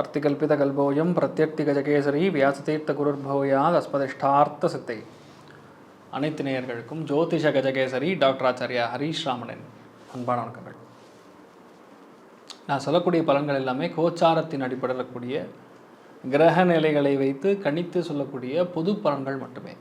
அர்த்திகல்பிதகல்போயம் பிரத்யர்த்திகஜகேசரி வியாசதீர்த்த குருர்பவயாத் அஸ்மதிஷ்டார்த்த சித்தை அனைத்து நேயர்களுக்கும் ஜோதிஷ கஜகேசரி டாக்டர் ஆச்சாரியா ஹரீஷ் ராமனின் அன்பான வணக்கங்கள். நான் சொல்லக்கூடிய பலன்கள் எல்லாமே கோச்சாரத்தின் அடிப்படையில் கூடிய கிரக நிலைகளை வைத்து கணித்து சொல்லக்கூடிய பொது பலன்கள் மட்டுமே.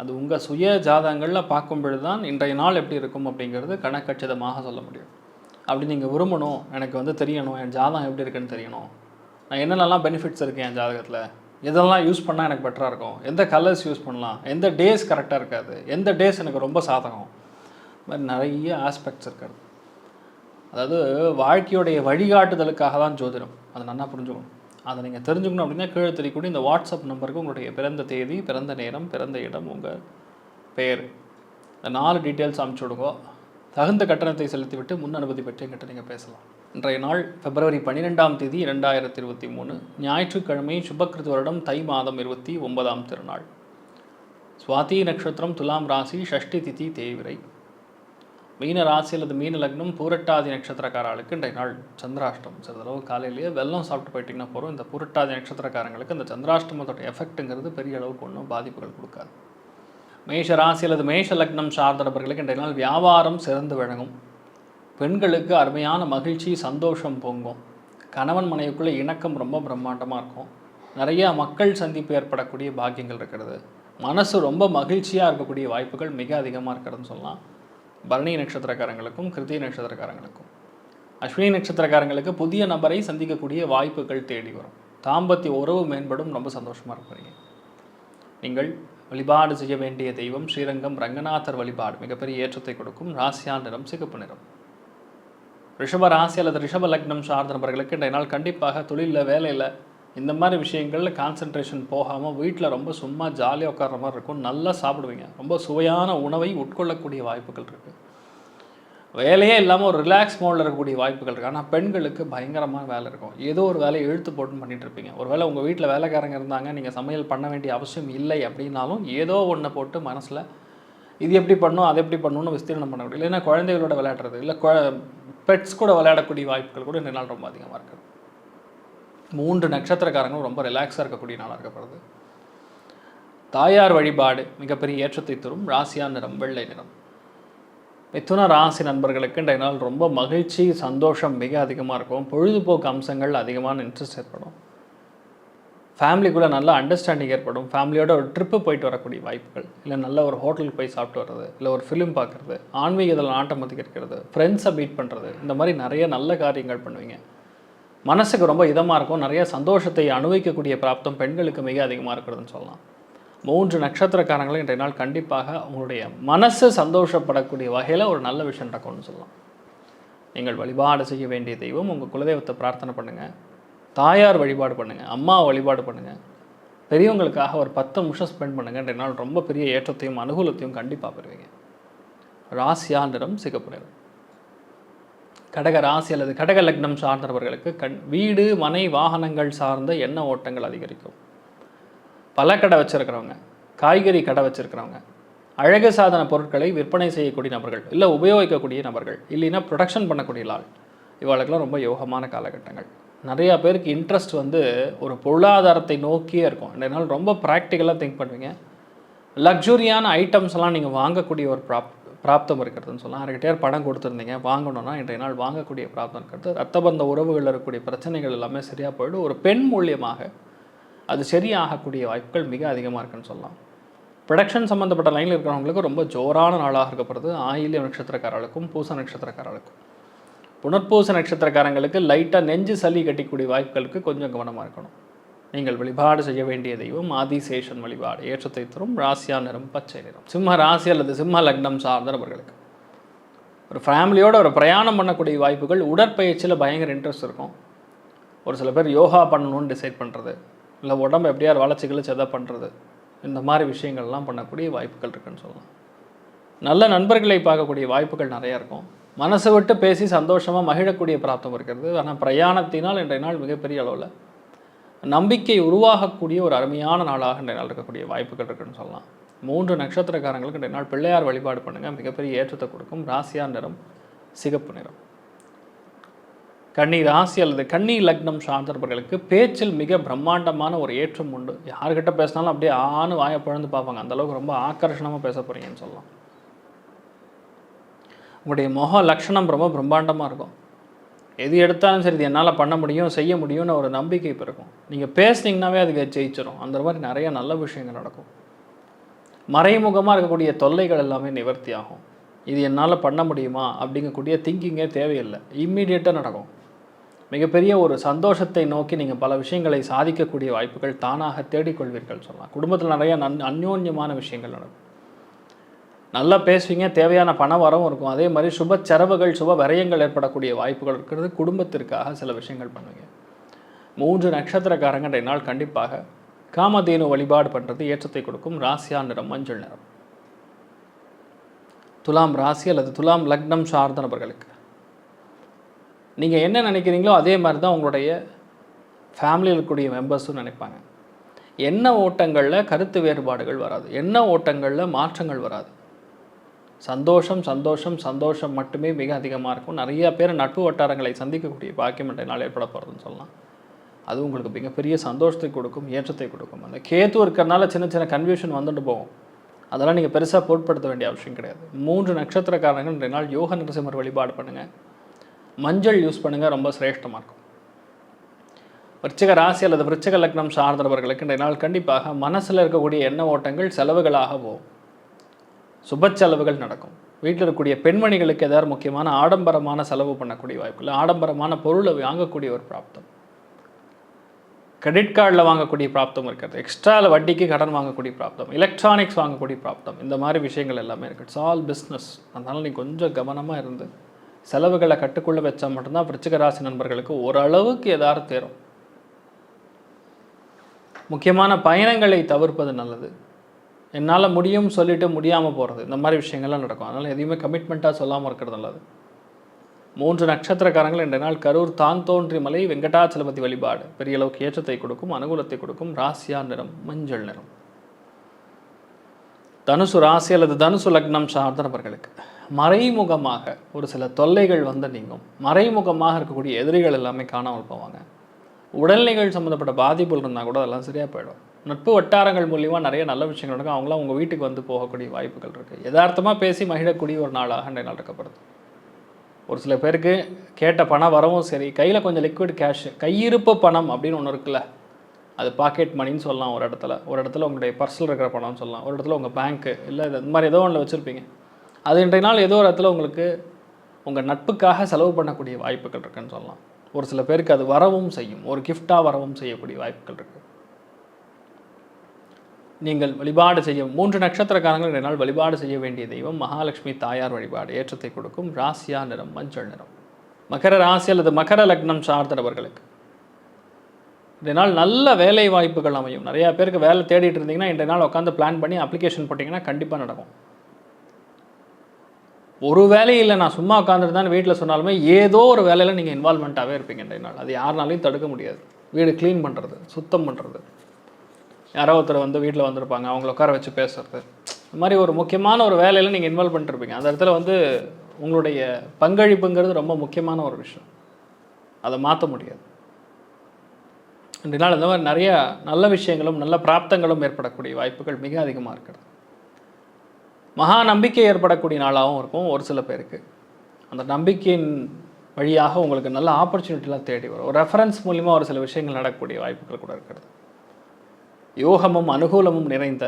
அது உங்கள் சுய ஜாதகங்களில் பார்க்கும் பொழுது தான் இன்றைய நாள் எப்படி இருக்கும் அப்படிங்கிறது கணக்கச்சிதமாக சொல்ல முடியும். அப்படி நீங்கள் விரும்பணும் எனக்கு வந்து தெரியணும் என் ஜாதகம் எப்படி இருக்குன்னு தெரியணும். நான் என்னென்னலாம் பெனிஃபிட்ஸ் இருக்குது என் ஜாதகத்தில்? எதெல்லாம் யூஸ் பண்ணால் எனக்கு பெட்டராக இருக்கும்? எந்த கலர்ஸ் யூஸ் பண்ணலாம்? எந்த டேஸ் கரெக்டாக இருக்காது? எந்த டேஸ் எனக்கு ரொம்ப சாதகம்? மாதிரி நிறைய ஆஸ்பெக்ட்ஸ் இருக்காது அதாவது வாழ்க்கையுடைய வழிகாட்டுதலுக்காக தான் ஜோதிடம். அதை நல்லா புரிஞ்சுக்கணும்? அதை நீங்கள் தெரிஞ்சுக்கணும் அப்படின்னா கீழே தெரியக்கூடிய இந்த வாட்ஸ்அப் நம்பருக்கு உங்களுடைய பிறந்த தேதி பிறந்த நேரம் பிறந்த இடம் உங்கள் பெயர் இந்த நாலு டீட்டெயில்ஸ் அனுப்பிச்சி விடுங்க. தகுந்த கட்டணத்தை செலுத்திவிட்டு முன் அனுமதி பெற்று என்கிட்ட நீங்கள் பேசலாம். இன்றைய நாள் பிப்ரவரி பன்னிரெண்டாம் தேதி இரண்டாயிரத்தி இருபத்தி மூணு ஞாயிற்றுக்கிழமை சுபக்கிருத்து வருடம் தை மாதம் இருபத்தி ஒன்பதாம் திருநாள். சுவாதி நட்சத்திரம் துலாம் ராசி ஷஷ்டி திதி தேவிரை மீன ராசி அல்லது மீன லக்னம் பூரட்டாதி நட்சத்திரக்காரர்களுக்கு இன்றைய நாள் சந்திராஷ்டம் சிறிதளவு காலையிலேயே வெள்ளம் சாப்பிட்டு போயிட்டீங்கன்னா போகிறோம் இந்த பூரட்டாதி நட்சத்திரக்காரங்களுக்கு இந்த சந்திராஷ்டமத்தோட எஃபெக்ட்டுங்கிறது பெரிய அளவுக்கு ஒன்றும் பாதிப்புகள் கொடுக்காது. மேஷ ராசி அல்லது மேஷ லக்னம் சார்ந்தவர்களுக்கு இன்றைய நாள் வியாபாரம் சிறந்து விளங்கும். பெண்களுக்கு அருமையான மகிழ்ச்சி சந்தோஷம் பொங்கும். கணவன் மனைவிக்குள்ளே இணக்கம் ரொம்ப பிரம்மாண்டமாக இருக்கும். நிறையா மக்கள் சந்திப்பு ஏற்படக்கூடிய பாக்கியங்கள் இருக்கிறது. மனசு ரொம்ப மகிழ்ச்சியாக இருக்கக்கூடிய வாய்ப்புகள் மிக அதிகமாக இருக்கிறதுன்னு சொல்லலாம். பரணி நட்சத்திரக்காரங்களுக்கும் கிருத்திய நட்சத்திரக்காரங்களுக்கும். அஸ்வினி நட்சத்திரக்காரங்களுக்கு புதிய நபரை சந்திக்கக்கூடிய வாய்ப்புகள் தேடி வரும். தாம்பத்திய உறவு மேம்படும். ரொம்ப சந்தோஷமாக இருப்பீங்க நீங்கள் வழிபாடு செய்ய வேண்டிய தெய்வம் ஸ்ரீரங்கம் ரங்கநாதர் வழிபாடு மிகப்பெரிய ஏற்றத்தை கொடுக்கும். ராசியா நிறம் சிகப்பு நிறம். ரிஷப ராசி அல்லது ரிஷப லக்னம் சார்ந்த நபர்களுக்கு இன்றைய நாள் கண்டிப்பாக தொழிலில் வேலையில் இந்த மாதிரி விஷயங்களில் கான்சென்ட்ரேஷன் போகாமல் வீட்டில் ரொம்ப சும்மா ஜாலியாக உட்கார்ற மாதிரி இருக்கும். நல்லா சாப்பிடுவீங்க. ரொம்ப சுவையான உணவை உட்கொள்ளக்கூடிய வாய்ப்புகள் இருக்குது வேலையே இல்லாமல் ஒரு ரிலாக்ஸ் மோடில் இருக்கக்கூடிய வாய்ப்புகள் இருக்குது ஆனால் பெண்களுக்கு பயங்கரமாக வேலை இருக்கும். ஏதோ ஒரு வேலையை இழுத்து போட்டு பண்ணிகிட்டு இருப்பீங்க. ஒரு வேளை உங்கள் வீட்டில் வேலைக்காரங்க இருந்தாங்க நீங்கள் சமையல் பண்ண வேண்டிய அவசியம் இல்லை அப்படின்னாலும் ஏதோ ஒன்றை போட்டு மனசில் இது எப்படி பண்ணும் அதை எப்படி பண்ணணும்னு விஸ்தீரணம் பண்ண முடியும். இல்லைன்னா குழந்தைகளோட விளையாடுறது இல்லை பெட்ஸ் கூட விளையாடக்கூடிய வாய்ப்புகள் கூட இந்த நாள் ரொம்ப அதிகமாக இருக்குது மூன்று நட்சத்திரக்காரங்களும் ரொம்ப ரிலாக்ஸாக இருக்கக்கூடிய நாளாக இருக்கப்படுது தாயார் வழிபாடு மிகப்பெரிய ஏற்றத்தை தரும். ராசியா நிறம் வெள்ளை நிறம். மிதுன ராசி நண்பர்களுக்கு இன்றைய நாள் ரொம்ப மகிழ்ச்சி சந்தோஷம் மிக அதிகமாக இருக்கும். பொழுதுபோக்கு அம்சங்கள் அதிகமான இன்ட்ரெஸ்ட் ஏற்படும். ஃபேமிலிக்குள்ளே நல்ல அண்டர்ஸ்டாண்டிங் ஏற்படும். ஃபேமிலியோட ஒரு ட்ரிப்பு போயிட்டு வரக்கூடிய வாய்ப்புகள். இல்லை நல்ல ஒரு ஹோட்டலுக்கு போய் சாப்பிட்டு வர்றது இல்லை ஒரு ஃபிலிம் பார்க்குறது ஆன்மீகத்தில் நாட்டம் இருக்கிறது ஃப்ரெண்ட்ஸை மீட் பண்ணுறது இந்த மாதிரி நிறைய நல்ல காரியங்கள் பண்ணுவீங்க. மனசுக்கு ரொம்ப இதமாக இருக்கும். நிறைய சந்தோஷத்தை அனுபவிக்கக்கூடிய பிராப்தம் பெண்களுக்கு மிக அதிகமாக இருக்கிறதுன்னு சொல்லலாம். மூன்று நட்சத்திரக்காரங்களும் இன்றைய நாள் கண்டிப்பாக உங்களுடைய மனசு சந்தோஷப்படக்கூடிய வகையில் ஒரு நல்ல விஷயம் நடக்கும்னு சொல்லலாம். நீங்கள் வழிபாடு செய்ய வேண்டிய தெய்வம் உங்கள் குலதெய்வத்தை பிரார்த்தனை பண்ணுங்கள் தாயார் வழிபாடு பண்ணுங்கள் அம்மா வழிபாடு பண்ணுங்கள் பெரியவங்களுக்காக ஒரு பத்து நிமிஷம் ஸ்பெண்ட் பண்ணுங்கள் இன்றைய நாள் ரொம்ப பெரிய ஏற்றத்தையும் அனுகூலத்தையும் கண்டிப்பாக பெறுவீங்க. ராசியா நிறம் சிகப்பு நிறம். கடக ராசி அல்லது கடக லக்னம் சார்ந்தவர்களுக்கு கண் வீடு மனை வாகனங்கள் சார்ந்த எண்ண ஓட்டங்கள் அதிகரிக்கும். பல கடை வச்சுருக்கிறவங்க காய்கறி கடை வச்சுருக்கிறவங்க அழகு சாதன பொருட்களை விற்பனை செய்யக்கூடிய நபர்கள் இல்லை உபயோகிக்கக்கூடிய நபர்கள் இல்லைன்னா ப்ரொடக்ஷன் பண்ணக்கூடிய ஆள் இவாளுக்கெல்லாம் ரொம்ப யோகமான காலகட்டங்கள். நிறையா பேருக்கு இன்ட்ரெஸ்ட் வந்து ஒரு பொருளாதாரத்தை நோக்கியே இருக்கும். இந்த நாள் ரொம்ப ப்ராக்டிக்கலாக திங்க் பண்ணுவீங்க. லக்ஸுரியான ஐட்டம்ஸ்லாம் நீங்கள் வாங்கக்கூடிய ஒரு ப்ராப் பிராப்தம் இருக்கிறதுன்னு சொல்லலாம். யார்கிட்டயார் படம் கொடுத்துருந்தீங்க வாங்கணும்னா இன்றைய நாள் வாங்கக்கூடிய பிராப்தம் இருக்கிறது. ரத்தபந்த உறவுகளில் இருக்கக்கூடிய பிரச்சனைகள் எல்லாமே சரியாக போயிடும். ஒரு பெண் மூலியமாக அது சரியாகக்கூடிய வாய்ப்புகள் மிக அதிகமாக இருக்குன்னு சொல்லலாம். ப்ரொடக்ஷன் சம்மந்தப்பட்ட லைனில் இருக்கிறவங்களுக்கு ரொம்ப ஜோரான நாளாக இருக்கப்படுறது. ஆயில்ய நட்சத்திரக்காரர்களுக்கும் பூச நட்சத்திரக்காரர்களுக்கும். புனர்பூச நட்சத்திரக்காரங்களுக்கு லைட்டாக நெஞ்சு சளி கட்டிக்கூடிய வாய்ப்புகளுக்கு கொஞ்சம் கவனமாக இருக்கணும். நீங்கள் வழிபாடு செய்ய வேண்டிய தெய்வம் ஆதிசேஷன் வழிபாடு. ஏற்றத்தை தரும் ராசியா நிறம் பச்சை நிறம். சிம்ம ராசி அல்லது சிம்ம லக்னம் சார்ந்த நபர்களுக்கு ஒரு ஃபேமிலியோட ஒரு பிரயாணம் பண்ணக்கூடிய வாய்ப்புகள் உடற்பயிற்சியில் பயங்கர இன்ட்ரெஸ்ட் இருக்கும். ஒரு சில பேர் யோகா பண்ணணும்னு டிசைட் பண்ணுறது இல்லை உடம்பு எப்படியார் வளர்ச்சி செதை எதை பண்ணுறது இந்த மாதிரி விஷயங்கள்லாம் பண்ணக்கூடிய வாய்ப்புகள் இருக்குன்னு சொல்லலாம். நல்ல நண்பர்களை பார்க்கக்கூடிய வாய்ப்புகள் நிறையா இருக்கும். மனசை விட்டு பேசி சந்தோஷமாக மகிழக்கூடிய பிராப்தம் இருக்கிறது. ஆனால் பிரயாணத்தினால் இன்றைய நாள் மிகப்பெரிய அளவில் நம்பிக்கை உருவாகக்கூடிய ஒரு அருமையான நாளாக இன்றைய நாள் இருக்கக்கூடிய வாய்ப்புகள் இருக்குன்னு சொல்லலாம். மூன்று நட்சத்திரக்காரங்களுக்கு இன்றைய நாள் பிள்ளையார் வழிபாடு பண்ணுங்கள் மிகப்பெரிய ஏற்றத்தை கொடுக்கும். ராசியா நிறம் சிகப்பு நிறம். கன்னி ராசி அல்லது கன்னி லக்னம் சார்ந்தவர்களுக்கு பேச்சில் மிக பிரம்மாண்டமான ஒரு ஏற்றம் உண்டு. யார்கிட்ட பேசினாலும் அப்படியே ஆணு வாயை பிழந்து பார்ப்பாங்க. அந்தளவுக்கு ரொம்ப ஆக்கர்ஷணமாக பேச போகிறீங்கன்னு சொல்லலாம். உங்களுடைய முக லட்சணம் ரொம்ப பிரம்மாண்டமாக இருக்கும். எது எடுத்தாலும் சரி இது என்னால் பண்ண முடியும் செய்ய முடியும்னு ஒரு நம்பிக்கை இப்போ இருக்கும். நீங்கள் பேசுனீங்கன்னாவே அதுக்கு ஜெயிச்சிடும் அந்த மாதிரி நிறைய நல்ல விஷயங்கள் நடக்கும். மறைமுகமாக இருக்கக்கூடிய தொல்லைகள் எல்லாமே நிவர்த்தி ஆகும். இது என்னால் பண்ண முடியுமா? அப்படிங்கக்கூடிய திங்கிங்கே தேவையில்லை. இம்மீடியட்டாக நடக்கும். மிகப்பெரிய ஒரு சந்தோஷத்தை நோக்கி நீங்கள் பல விஷயங்களை சாதிக்கக்கூடிய வாய்ப்புகள் தானாக தேடிக்கொள்வீர்கள் சொல்லலாம். குடும்பத்தில் நிறைய நன் அந்யோன்யமான விஷயங்கள் நடக்கும். நல்லா பேசுவீங்க தேவையான பண வரவும் இருக்கும். அதே மாதிரி சுப செலவுகள் சுப விரயங்கள் ஏற்படக்கூடிய வாய்ப்புகள் இருக்கிறது. குடும்பத்திற்காக சில விஷயங்கள் பண்ணுவீங்க. மூன்று நட்சத்திரக்காரங்க இன்றைய நாள் கண்டிப்பாக காமதேனு வழிபாடு பண்ணுறது ஏற்றத்தை கொடுக்கும் ராசியா நிறம் மஞ்சள் நிறம். துலாம் ராசி அல்லது துலாம் லக்னம் சார்ந்த நபர்களுக்கு. நீங்கள் என்ன நினைக்கிறீங்களோ அதே மாதிரி தான் உங்களுடைய ஃபேமிலியில் இருக்கக்கூடிய மெம்பர்ஸும் நினைப்பாங்க. என்ன ஓட்டங்களில் கருத்து வேறுபாடுகள் வராது. என்ன ஓட்டங்களில் மாற்றங்கள் வராது. சந்தோஷம் சந்தோஷம் சந்தோஷம் மட்டுமே மிக அதிகமாக இருக்கும். நிறைய பேர் நட்பு வட்டாரங்களை சந்திக்கக்கூடிய பாக்கியம் என்ற நாள் ஏற்பட போகிறதுன்னு சொல்லலாம். அது உங்களுக்கு மிகப்பெரிய சந்தோஷத்தை கொடுக்கும் ஏற்றத்தை கொடுக்கும். அந்த கேத்து இருக்கிறனால சின்ன சின்ன கன்ஃபியூஷன் வந்துட்டு போகும். அதெல்லாம் நீங்கள் பெருசாக பொருட்படுத்த வேண்டிய அவசியம் கிடையாது. மூன்று நட்சத்திரக்காரங்கள் ரெண்டு நாள் யோக நரசிம்மர் வழிபாடு பண்ணுங்கள் மஞ்சள் யூஸ் பண்ணுங்கள் ரொம்ப சிரேஷ்டமாக இருக்கும். விருச்சிக ராசி அல்லது விருச்சிக லக்னம் சார்ந்தவர்களுக்கு இன்றைய நாள் கண்டிப்பாக மனசில் இருக்கக்கூடிய எண்ண ஓட்டங்கள் செலவுகளாக போகும் சுப செலவுகள் நடக்கும். வீட்டில் இருக்கக்கூடிய பெண்மணிகளுக்கு ஏதாவது முக்கியமான ஆடம்பரமான செலவு பண்ணக்கூடிய வாய்ப்பு இல்லை ஆடம்பரமான பொருளை வாங்கக்கூடிய ஒரு பிராப்தம். கிரெடிட் கார்டில் வாங்கக்கூடிய ப்ராப்தம் இருக்கிறது எக்ஸ்ட்ராவில் வட்டிக்கு கடன் வாங்கக்கூடிய பிராப்தம் எலக்ட்ரானிக்ஸ் வாங்கக்கூடிய பிராப்தம் இந்த மாதிரி விஷயங்கள் எல்லாமே இருக்குது இட்ஸ் ஆல் பிஸ்னஸ் அதனால் நீ கொஞ்சம் கவனமாக இருந்து செலவுகளை கட்டுக்குள்ளே வச்சா மட்டும்தான் விருச்சிக ராசி நண்பர்களுக்கு ஓரளவுக்கு எதாவது தேரும். முக்கியமான பயணங்களை தவிர்ப்பது நல்லது. என்னால் முடியும் சொல்லிட்டு முடியாமல் போகிறது இந்த மாதிரி விஷயங்கள்லாம் நடக்கும். அதனால் எதையுமே கமிட்மெண்ட்டாக சொல்லாமல் இருக்கிறது நல்லது. மூன்று நட்சத்திரக்காரங்கள் இன்றைய நாள் கரூர் தான் தோன்றி மலை வெங்கடாச்சலபதி வழிபாடு. பெரிய அளவுக்கு ஏற்றத்தை கொடுக்கும் அனுகூலத்தை கொடுக்கும் ராசியா நிறம் மஞ்சள் நிறம். தனுசு ராசி அல்லது தனுசு லக்னம் சார்ந்த நபர்களுக்கு மறைமுகமாக ஒரு சில தொல்லைகள் வந்து நீங்கும். மறைமுகமாக இருக்கக்கூடிய எதிரிகள் எல்லாமே காணாமல் போவாங்க. உடல்நிலைகள் சம்மந்தப்பட்ட பாதிப்புகள் இருந்தால் கூட அதெல்லாம் சரியாக போயிடும். நட்பு வட்டாரங்கள் மூலிமா நிறைய நல்ல விஷயங்கள் இருக்கும் அவங்களாம் உங்கள் வீட்டுக்கு வந்து போகக்கூடிய வாய்ப்புகள் இருக்குது யதார்த்தமாக பேசி மகிழக்கூடிய ஒரு நாளாக இன்றைய நாள் இருக்கப்படுது. ஒரு சில பேருக்கு கேட்ட பணம் வரவும் சரி கையில் கொஞ்சம் லிக்விட் கேஷ் கையிருப்பு பணம் அப்படின்னு ஒன்று இருக்குல்ல அது பாக்கெட் மணின்னு சொல்லலாம் ஒரு இடத்துல. ஒரு இடத்துல உங்களுடைய பர்ஸில் இருக்கிற பணம்னு சொல்லலாம். ஒரு இடத்துல உங்கள் பேங்க்கு இல்லை இது மாதிரி ஏதோ ஒன்றில் வச்சுருப்பீங்க. அது இன்றைய நாள் ஏதோ ஒரு இடத்துல உங்களுக்கு உங்கள் நட்புக்காக செலவு பண்ணக்கூடிய வாய்ப்புகள் இருக்குன்னு சொல்லலாம். ஒரு சில பேருக்கு அது வரவும் செய்யும். ஒரு கிஃப்டாக வரவும் செய்யக்கூடிய வாய்ப்புகள் இருக்குது நீங்கள் வழிபாடு செய்ய மூன்று நட்சத்திரக்காரங்கள் இன்றைய நாள் வழிபாடு செய்ய வேண்டிய தெய்வம் மகாலட்சுமி தாயார் வழிபாடு ஏற்றத்தை கொடுக்கும் ராசியா நிறம் மஞ்சள் நிறம். மகர ராசி அல்லது மகர லக்னம் சார்ந்தவர்களுக்கு. இதனால் நாள் நல்ல வேலை வாய்ப்புகள் அமையும். நிறையா பேருக்கு வேலை தேடிட்டு இருந்தீங்கன்னா இன்றைய நாள் உட்காந்து பிளான் பண்ணி அப்ளிகேஷன் போட்டிங்கன்னா கண்டிப்பாக நடக்கும். ஒரு வேலையில் நான் சும்மா உட்காந்துருந்தான்னு வீட்டில் சொன்னாலுமே ஏதோ ஒரு வேலையில் நீங்கள் இன்வால்மெண்ட்டாகவே இருப்பீங்க இன்றைய நாள். அது யாருனாலையும் தடுக்க முடியாது. வீடு க்ளீன் பண்ணுறது சுத்தம் பண்ணுறது யாரோ ஒருத்தர் வந்து வீட்டில் வந்திருப்பாங்க அவங்கள உட்கார வச்சு பேசுறது. இந்த மாதிரி ஒரு முக்கியமான ஒரு வேலையில் நீங்கள் இன்வால்வ் பண்ணிட்டுருப்பீங்க அந்த இடத்துல வந்து உங்களுடைய பங்களிப்புங்கிறது ரொம்ப முக்கியமான ஒரு விஷயம். அதை மாற்ற முடியாது. ரெண்டு நாள் இந்த மாதிரி நிறைய நல்ல விஷயங்களும் நல்ல பிராப்தங்களும் ஏற்படக்கூடிய வாய்ப்புகள் மிக அதிகமாக இருக்கிறது. மகா நம்பிக்கை ஏற்படக்கூடிய நாளாகவும் இருக்கும் ஒரு சில பேருக்கு. அந்த நம்பிக்கையின் வழியாக உங்களுக்கு நல்ல ஆப்பர்ச்சுனிட்டிலாம் தேடி வரும். ஒரு ரெஃபரன்ஸ் மூலிமா ஒரு சில விஷயங்கள் நடக்கக்கூடிய வாய்ப்புகள் கூட இருக்கிறது. யோகமும் அனுகூலமும் நிறைந்த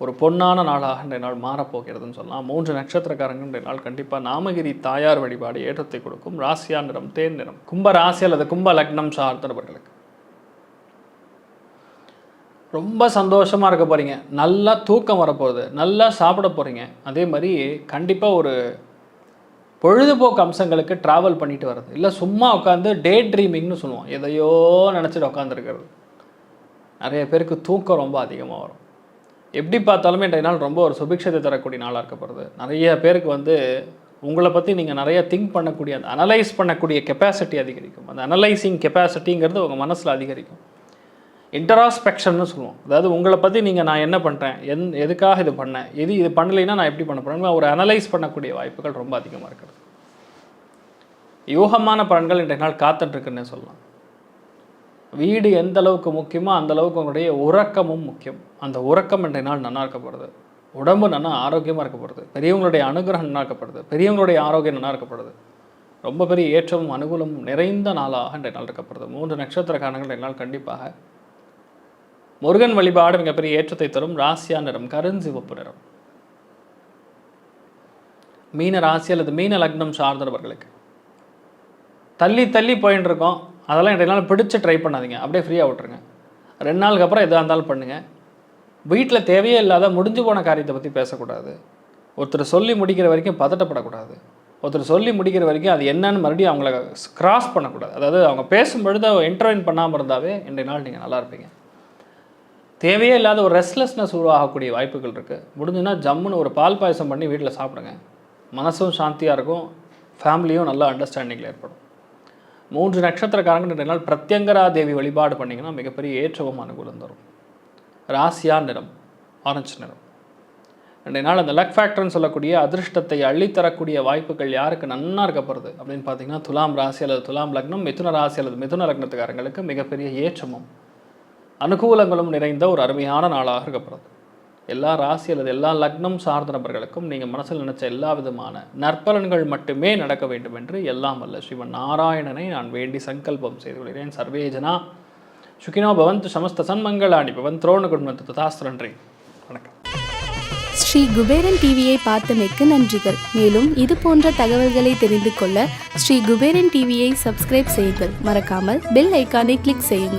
ஒரு பொன்னான நாளாக இன்றைய நாள் மாறப்போகிறதுன்னு சொல்லலாம். மூன்று நட்சத்திரக்காரங்க இன்றைய நாள் கண்டிப்பாக நாமகிரி தாயார் வழிபாடு ஏற்றத்தை கொடுக்கும். ராசியா நிறம் தேன் நிறம் கும்ப ராசி அல்லது கும்ப லக்னம் சார்ந்தவர்களுக்கு. ரொம்ப சந்தோஷமாக இருக்க போகிறீங்க நல்லா தூக்கம் வரப்போகுது. நல்லா சாப்பிட போகிறீங்க அதே மாதிரி கண்டிப்பாக ஒரு பொழுதுபோக்கு அம்சங்களுக்கு ட்ராவல் பண்ணிட்டு வர்றது. இல்லை சும்மா உட்காந்து டே ட்ரீமிங்னு சொல்லுவோம். எதையோ நினச்சிட்டு உட்காந்துருக்கிறது நிறைய பேருக்கு தூக்கம் ரொம்ப அதிகமாக வரும். எப்படி பார்த்தாலுமே இன்றைய நாள் ரொம்ப ஒரு சுபிக்ஷத்தை தரக்கூடிய நாளாக இருக்கப்படுது நிறைய பேருக்கு வந்து உங்களை பற்றி நீங்கள் நிறைய திங்க் பண்ணக்கூடிய அந்த அனலைஸ் பண்ணக்கூடிய கெப்பாசிட்டி அதிகரிக்கும். அந்த அனலைசிங் கெப்பாசிட்டிங்கிறது உங்கள் மனசில் அதிகரிக்கும். இன்டராஸ்பெக்ஷன்னு சொல்லுவோம். அதாவது உங்களை பற்றி நீங்கள் நான் என்ன பண்ணுறேன் என் எதுக்காக இது பண்ணேன்? எது இது பண்ணலைன்னா நான் எப்படி பண்ண போகிறேன் ஒரு அனலைஸ் பண்ணக்கூடிய வாய்ப்புகள் ரொம்ப அதிகமாக இருக்கிறது. யோகமான பலன்கள் இன்றைய நாள் காத்துட்ருக்குன்னே சொல்லலாம். வீடு எந்த அளவுக்கு முக்கியமோ அந்த அளவுக்கு உங்களுடைய உறக்கமும் முக்கியம். அந்த உறக்கம் இன்றைய நாள் நல்லா இருக்கப்படுது உடம்பு நல்லா ஆரோக்கியமாக இருக்கப்படுது பெரியவங்களுடைய அனுகிரகம் நல்லா இருக்கப்படுது பெரியவங்களுடைய ஆரோக்கியம் நல்லா இருக்கப்படுது ரொம்ப பெரிய ஏற்றமும் அனுகூலமும் நிறைந்த நாளாக இன்றைய நாள் இருக்கப்படுது மூன்று நட்சத்திரக்காரங்கள் இன்றைய நாள் கண்டிப்பாக. முருகன் வழிபாடு மிகப்பெரிய ஏற்றத்தை தரும். ராசியா நிறம் கருஞ்சிவப்பு நிறம். மீன ராசி அல்லது மீன லக்னம் சார்ந்தவர்களுக்கு. தள்ளி தள்ளி போயின்னு இருக்கோம் அதெல்லாம் என்னால் நாள் ட்ரை பண்ணாதீங்க. அப்படியே ஃப்ரீயாக விட்டுருங்க. ரெண்டு நாளுக்கு அப்புறம் எதாக இருந்தாலும் பண்ணுங்கள் வீட்டில் தேவையே இல்லாத முடிஞ்சு போன காரியத்தை பற்றி பேசக்கூடாது. ஒருத்தர் சொல்லி முடிக்கிற வரைக்கும் பதட்டப்படக்கூடாது. ஒருத்தர் சொல்லி முடிக்கிற வரைக்கும் அது என்னன்னு மறுபடியும் அவங்கள கிராஸ் பண்ணக்கூடாது. அதாவது அவங்க பேசும்பொழுது இன்டர்வியூன் பண்ணாமல் இருந்தாவே இன்றைய நாள் நீங்கள் நல்லா இருப்பீங்க. தேவையே இல்லாத ஒரு ரெஸ்ட்லெஸ்னஸ் உருவாகக்கூடிய வாய்ப்புகள் இருக்குது முடிஞ்சுன்னா ஜம்முன்னு ஒரு பால் பாயசம் பண்ணி வீட்டில் சாப்பிடுங்க. மனசும் சாந்தியாக இருக்கும். ஃபேமிலியும் நல்லா அண்டர்ஸ்டாண்டிங்கில் ஏற்படும். மூன்று நட்சத்திரக்காரங்க ரெண்டு நாள் பிரத்யங்கரா தேவி வழிபாடு பண்ணிங்கன்னா மிகப்பெரிய ஏற்றவும் அனுகூலம் தரும். ராசியா நிறம் ஆரஞ்சு நிறம். ரெண்டு நாள் அந்த லக் ஃபேக்டர்னு சொல்லக்கூடிய அதிர்ஷ்டத்தை அள்ளித்தரக்கூடிய வாய்ப்புகள் யாருக்கு நன்னா இருக்கப்படுறது அப்படின்னு பார்த்தீங்கன்னா துலாம் ராசி அல்லது துலாம் லக்னம் மிதுன ராசி அல்லது மிதுன லக்னத்துக்காரங்களுக்கு மிகப்பெரிய ஏற்றமும் அனுகூலங்களும் நிறைந்த ஒரு அருமையான நாளாக இருக்கப்படுறது எல்லா ராசி அல்லது எல்லா லக்னம் சார்ந்த நபர்களுக்கும் நீங்கள் மனசில் நினைச்ச எல்லா விதமான நற்பலன்கள் மட்டுமே நடக்க வேண்டும் என்று எல்லாம் அல்ல ஸ்ரீமன் நாராயணனை நான் வேண்டி சங்கல்பம் செய்து கொள்கிறேன். சர்வேஜனா சுகினோ பவந்த் சமஸ்த சன்மங்களாணி பவன் திரோண குடும்பத்து ததாஸ்திரன்றி வணக்கம். ஸ்ரீ குபேரன் டிவியை பார்த்தமைக்கு நன்றிகள். மேலும் இது போன்ற தகவல்களை தெரிந்து கொள்ள ஸ்ரீ குபேரன் டிவியை சப்ஸ்கிரைப் செய்யுங்கள். மறக்காமல் பெல் ஐக்கானை கிளிக் செய்யுங்கள்.